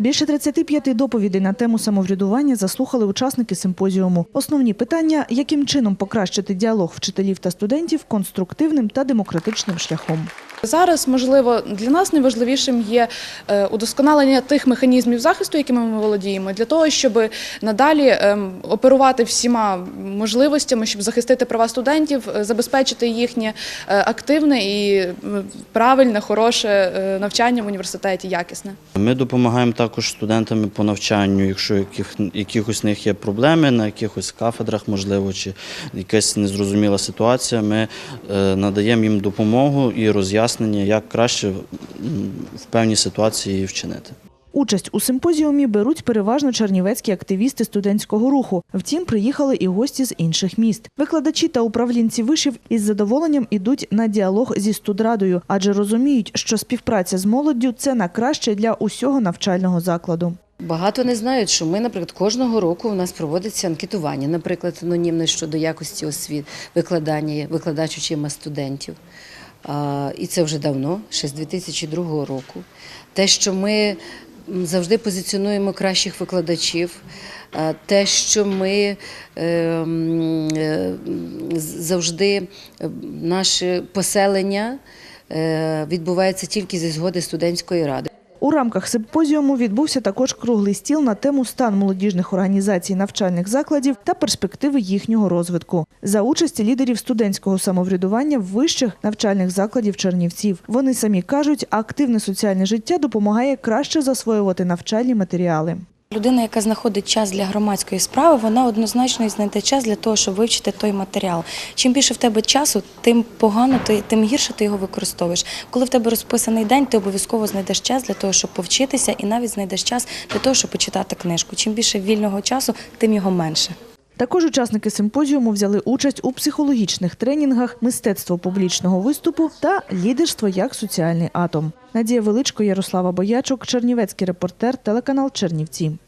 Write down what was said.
Більше 35 доповідей на тему самоврядування заслухали учасники симпозіуму. Основні питання, яким чином покращити діалог вчителів та студентів конструктивним та демократичним шляхом. Зараз, можливо, для нас найважливішим є е, удосконалення тих механізмів захисту, якими ми володіємо, для того, щоб надалі ем, оперувати всіма можливостями, щоб захистити права студентів, е, забезпечити їхнє е, активне і правильне, хороше навчання в університеті, якісне. Ми допомагаємо також студентам по навчанню, якщо яких, якихось в них є проблеми на якихось кафедрах, можливо, чи якась незрозуміла ситуація. Ми надаємо їм допомогу і роз'яснення, як краще в певній ситуації вчинити. Участь у симпозіумі беруть переважно чернівецькі активісти студентського руху. Втім, приїхали і гості з інших міст. Викладачі та управлінці вишів із задоволенням ідуть на діалог зі студрадою, адже розуміють, що співпраця з молоддю це на краще для усього навчального закладу. Багато не знають, що ми, наприклад, кожного року у нас проводиться анкетування, наприклад, анонімне щодо якості освіт, викладання, викладач очима студентів. І це вже давно, ще з 2002 року. Те, що ми завжди позиціонуємо кращих викладачів, те, що ми е, м, е, завжди наше поселення е, відбувається тільки зі згоди студентської ради. У рамках симпозіуму відбувся також круглий стіл на тему стан молодіжних організацій навчальних закладів та перспективи їхнього розвитку за участі лідерів студентського самоврядування вищих навчальних закладів Чернівців. Вони самі кажуть, активне соціальне життя допомагає краще засвоювати навчальні матеріали. Людина, яка знаходить час для громадської справи, вона однозначно знайде час для того, щоб вивчити той матеріал. Чим більше в тебе часу, тим погано ти, тим гірше ти його використовуєш. Коли в тебе розписаний день, ти обов'язково знайдеш час для того, щоб повчитися, і навіть знайдеш час для того, щоб почитати книжку. Чим більше вільного часу, тим його менше. Також учасники симпозіуму взяли участь у психологічних тренінгах, мистецтво публічного виступу та лідерство як соціальний атом. Надія Величко, Ярослава Боячук, Чернівецький репортер, телеканал Чернівці.